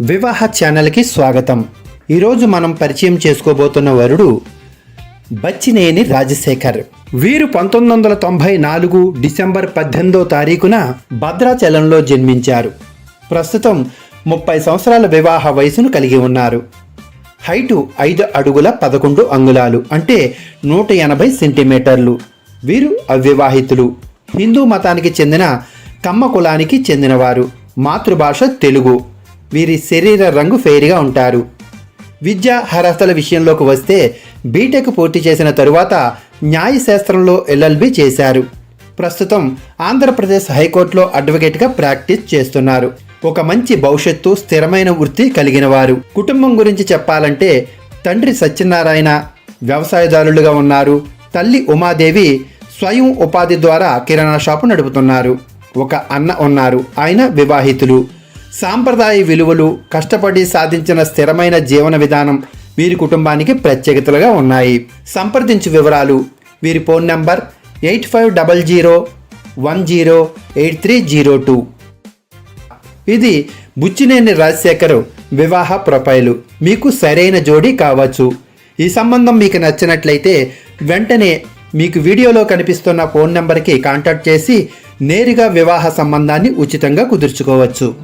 వివాహ ఛానల్కి స్వాగతం. ఈరోజు మనం పరిచయం చేసుకోబోతున్న వరుడు బచ్చినేని రాజశేఖర్. వీరు పంతొమ్మిది వందల తొంభై నాలుగు డిసెంబర్ పద్దెనిమిదో తారీఖున భద్రాచలంలో జన్మించారు. ప్రస్తుతం ముప్పై సంవత్సరాల వివాహ వయసును కలిగి ఉన్నారు. హైటు ఐదు అడుగుల పదకొండు అంగుళాలు అంటే నూట ఎనభై సెంటీమీటర్లు. వీరు అవివాహితులు. హిందూ మతానికి చెందిన కమ్మ కులానికి చెందినవారు. మాతృభాష తెలుగు. వీరి శరీర రంగు ఫెయిర్గా ఉంటారు. విద్యా అర్హతల విషయంలోకి వస్తే బీటెక్ పూర్తి చేసిన తరువాత న్యాయశాస్త్రంలో ఎల్ఎల్బి చేశారు. ప్రస్తుతం ఆంధ్రప్రదేశ్ హైకోర్టులో అడ్వకేట్గా ప్రాక్టీస్ చేస్తున్నారు. ఒక మంచి భవిష్యత్తు స్థిరమైన వృత్తి కలిగిన వారు. కుటుంబం గురించి చెప్పాలంటే తండ్రి సత్యనారాయణ వ్యవసాయదారులుగా ఉన్నారు. తల్లి ఉమాదేవి స్వయం ఉపాధి ద్వారా కిరాణా షాపు నడుపుతున్నారు. ఒక అన్న ఉన్నారు. ఆయన వివాహితులు. సాంప్రదాయ విలువలు కష్టపడి సాధించిన స్థిరమైన జీవన విధానం వీరి కుటుంబానికి ప్రత్యేకతలుగా ఉన్నాయి. సంప్రదించు వివరాలు. వీరి phone number eight five double zero one zero eight three zero two. ఇది బుచ్చినేని రాజశేఖర్ వివాహ ప్రొఫైలు. మీకు సరైన జోడీ కావచ్చు. ఈ సంబంధం మీకు నచ్చినట్లయితే వెంటనే మీకు వీడియోలో కనిపిస్తున్న ఫోన్ నెంబర్కి కాంటాక్ట్ చేసి నేరుగా వివాహ సంబంధాన్ని ఉచితంగా కుదుర్చుకోవచ్చు.